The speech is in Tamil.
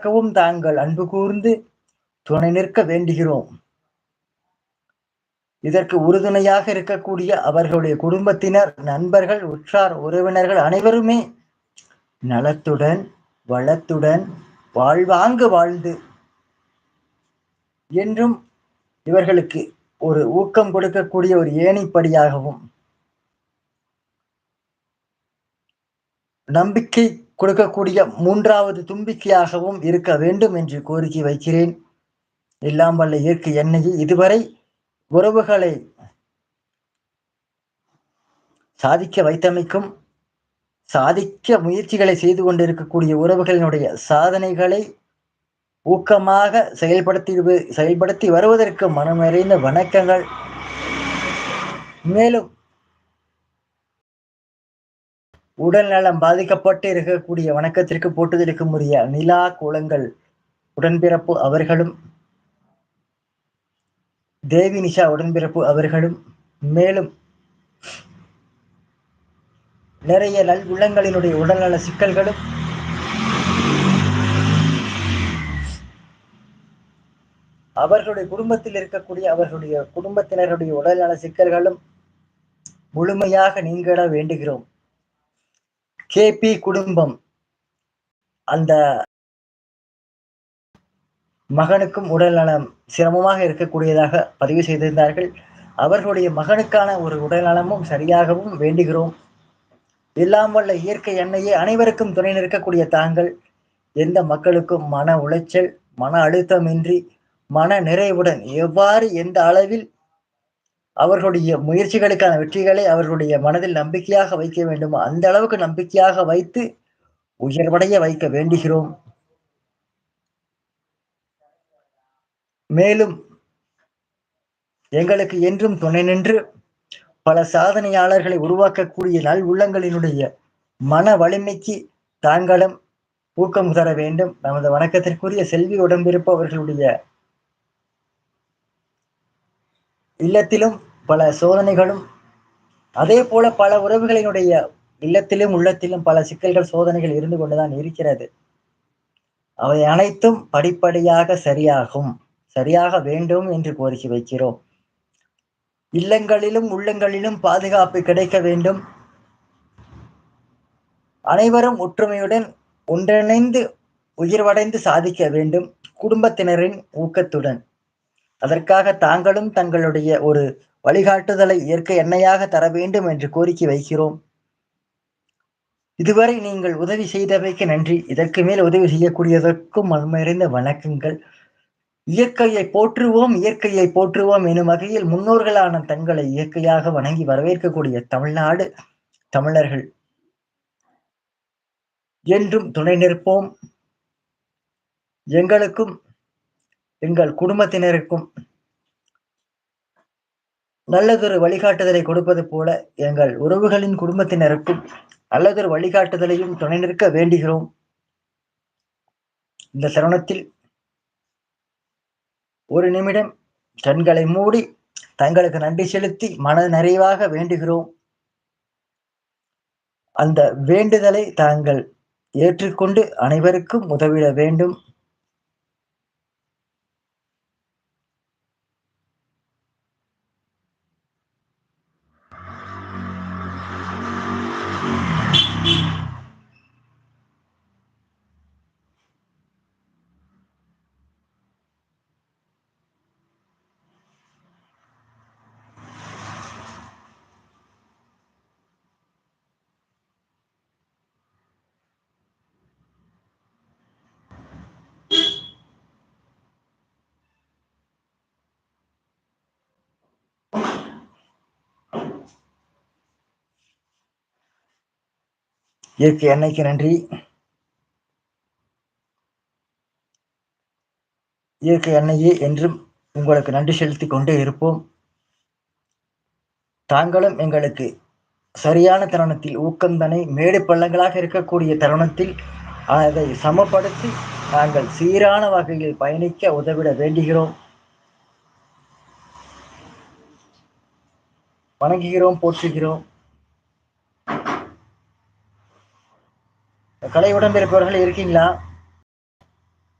கவும் தாங்கள் அன்பு கூர்ந்து துணை நிற்க வேண்டுகிறோம். இதற்கு உறுதுணையாக இருக்கக்கூடிய அவர்களுடைய குடும்பத்தினர் நண்பர்கள் உற்றார் உறவினர்கள் அனைவருமே நலத்துடன் வளத்துடன் வாழ்வாங்கு வாழ்ந்து என்றும் இவர்களுக்கு ஒரு ஊக்கம் கொடுக்கக்கூடிய ஒரு ஏணிப்படியாகவும் நம்பிக்கை கொடுக்கக்கூடிய மூன்றாவது தும்பிக்கையாகவும் இருக்க வேண்டும் என்று கோரிக்கை வைக்கிறேன். எல்லாம் வல்ல இயற்கை எண்ணெயை இதுவரை உறவுகளை சாதிக்க வைத்தமைக்கும் சாதிக்க முயற்சிகளை செய்து கொண்டிருக்கக்கூடிய உறவுகளினுடைய சாதனைகளை ஊக்கமாக செயல்படுத்தி செயல்படுத்தி வருவதற்கு மனமறிந்த வணக்கங்கள். மேலும் உடல் நலம் பாதிக்கப்பட்டு இருக்கக்கூடிய வணக்கத்திற்கு போட்டுதலுக்கு உரிய நிலா குளங்கள் உடன்பிறப்பு அவர்களும் தேவி நிஷா உடன்பிறப்பு அவர்களும் மேலும் நிறைய நல் உள்ளங்களினுடைய உடல்நல சிக்கல்களும் அவர்களுடைய குடும்பத்தில் இருக்கக்கூடிய அவர்களுடைய குடும்பத்தினருடைய உடல்நல சிக்கல்களும் முழுமையாக நீங்கிட வேண்டுகிறோம். கே பி குடும்பம். அந்த மகனுக்கும் உடல் நலம் சிரமமாக இருக்கக்கூடியதாக பதிவு செய்திருந்தார்கள். அவர்களுடைய மகனுக்கான ஒரு உடல் நலமும் சரியாகவும் வேண்டுகிறோம். எல்லாம் வல்ல இயற்கை எண்ணெயே அனைவருக்கும் துணை நிற்கக்கூடிய தாங்கள். எந்த மக்களுக்கும் மன உளைச்சல் மன அழுத்தமின்றி மன நிறைவுடன் எவ்வாறு எந்த அளவில் அவர்களுடைய முயற்சிகளுக்கான வெற்றிகளை அவர்களுடைய மனதில் நம்பிக்கையாக வைக்க வேண்டுமோ. அந்த அளவுக்கு நம்பிக்கையாக வைத்து உயர்வடைய வைக்க வேண்டுகிறோம். மேலும் எங்களுக்கு என்றும் துணை நின்று பல சாதனையாளர்களை உருவாக்கக்கூடிய நல் உள்ளங்களினுடைய மன வலிமைக்கு தாங்களும் ஊக்கம் தர வேண்டும். நமது வணக்கத்திற்குரிய செல்வி உடம்பிருப்பவர்களுடைய இல்லத்திலும் பல சோதனைகளும் அதே போல பல உறவுகளினுடைய இல்லத்திலும் உள்ளத்திலும் பல சிக்கல்கள் சோதனைகள் இருந்து கொண்டுதான் இருக்கிறது. அவை அனைத்தும் படிப்படியாக சரியாகும் சரியாக வேண்டும் என்று கோரிக்கை வைக்கிறோம். இல்லங்களிலும் உள்ளங்களிலும் பாதுகாப்பு கிடைக்க வேண்டும். அனைவரும் ஒற்றுமையுடன் ஒன்றிணைந்து உயிர்வடைந்து சாதிக்க வேண்டும். குடும்பத்தினரின் ஊக்கத்துடன். அதற்காக தாங்களும் தங்களுடைய ஒரு வழிகாட்டுதலை இயற்கை எண்ணெயாக தர வேண்டும் என்று கோரிக்கை வைக்கிறோம். இதுவரை நீங்கள் உதவி செய்தவைக்கு நன்றி. இதற்கு மேல் உதவி செய்யக்கூடியதற்கும் மண்மறிந்த வணக்கங்கள். இயற்கையை போற்றுவோம் இயற்கையை போற்றுவோம் எனும் வகையில் முன்னோர்களான தங்களை இயற்கையாக வணங்கி வரவேற்கக்கூடிய தமிழ்நாடு தமிழர்கள். என்றும் துணை நிற்போம். எங்களுக்கும் எங்கள் குடும்பத்தினருக்கும் நல்லதொரு வழிகாட்டுதலை கொடுப்பது போல எங்கள் உறவுகளின் குடும்பத்தினருக்கும் நல்லதொரு வழிகாட்டுதலையும் துணை நிற்க வேண்டுகிறோம். இந்த சரணத்தில் ஒரு நிமிடம் கண்களை மூடி தங்களுக்கு நன்றி செலுத்தி மன நிறைவாக வேண்டுகிறோம். அந்த வேண்டுதலை தாங்கள் ஏற்றுக்கொண்டு அனைவருக்கும் உதவிட வேண்டும். இயற்கை அன்னைக்கு நன்றி. இயற்கை அன்னையே என்றும் உங்களுக்கு நன்றி செலுத்தி கொண்டே இருப்போம். தாங்களும் எங்களுக்கு சரியான தருணத்தில் ஊக்கந்தனை மேடு பள்ளங்களாக இருக்கக்கூடிய தருணத்தில் அதை சமப்படுத்தி நாங்கள் சீரான வகையில் பயணிக்க உதவிட வேண்டுகிறோம். வணங்குகிறோம் போற்றுகிறோம். கலை உடம்பிருப்பவர்கள் இருக்கீங்களா?